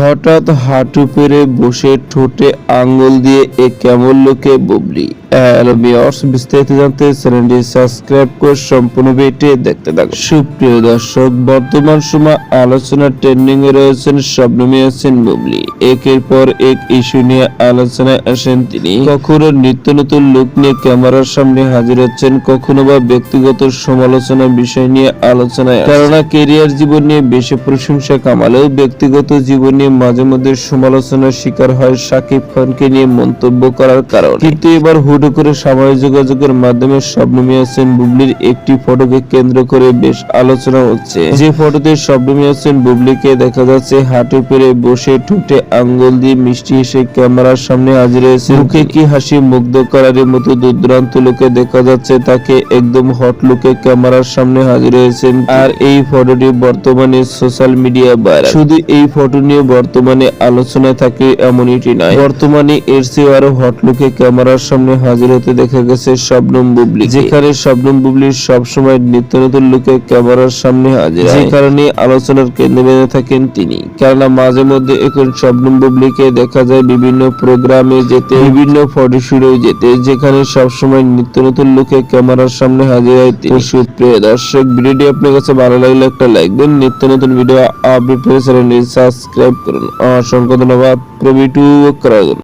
হঠাৎ হাঁটু পেরে বসে ঠোঁটে আঙুল দিয়ে এ কেমন লোকে বুবলি? নিত্য নতুন লুক নিয়ে ক্যামেরার সামনে হাজির হচ্ছেন, কখনো বা ব্যক্তিগত সমালোচনা বিষয় নিয়ে আলোচনায় কেননা কেরিয়ার জীবন নিয়ে বেশি প্রশংসা কামালেও ব্যক্তিগত জীবন নিয়ে মাঝে মধ্যে সমালোচনার শিকার হয় সাকিব খানকে নিয়ে মন্তব্য করার কারণ। কিন্তু এবার হুট করে সামাজিক যোগাযোগের মাধ্যমে শবনমী হাসান বুবলির একটি ফটোকে কেন্দ্র করে বেশ আলোচনা হচ্ছে। যে ফটোতে শবনমী হাসান বুবলিকে দেখা যাচ্ছে, হাঁটু পেরে বসে ঠুটে আঙ্গুল দিয়ে মিষ্টি এসে ক্যামেরার সামনে হাজির হয়েছে। মুখে কি হাসি মুগ্ধ করার মতো দূরদূরান্ত লোকে দেখা যাচ্ছে, তাকে একদম হট লুকে ক্যামেরার সামনে হাজির হয়েছেন। আর এই ফটোটি বর্তমানে সোশ্যাল মিডিয়া ভাইরাল। শুধু এই ফটো নিয়ে বর্তমানে আলোচনা থাকে এমনটি নয়। বর্তমানে এর চেয়ে আরও হট লুকে ক্যামেরার সামনে হাজির হতে দেখা গেছে শবনম বুবলি। যেখানে শবনম বুবলির সবসময় নিত্য নতুন লুকে ক্যামেরার সামনে হাজির হয়। যে কারণে আলোচনার কেন্দ্রে থাকেন তিনি। কেননা মাঝে মধ্যে এখন শবনম বুবলিকে দেখা যায় বিভিন্ন প্রোগ্রামে যেতে বিভিন্ন ফটোশুটেও যেতে যেখানে সবসময় নিত্য নতুন লুকে ক্যামেরার সামনে হাজির হয় তিনি। সুপ্রিয় দর্শক ভিডিওটি আপনার কাছে ভালো লাগলে একটা লাইক দিন। নিত্য নতুন ভিডিও আপডেট পেয়ে চ্যানেলটি সাবস্ক্রাইব করুন। অসংখ্য ধন্যবাদ। প্রবি টু জন্য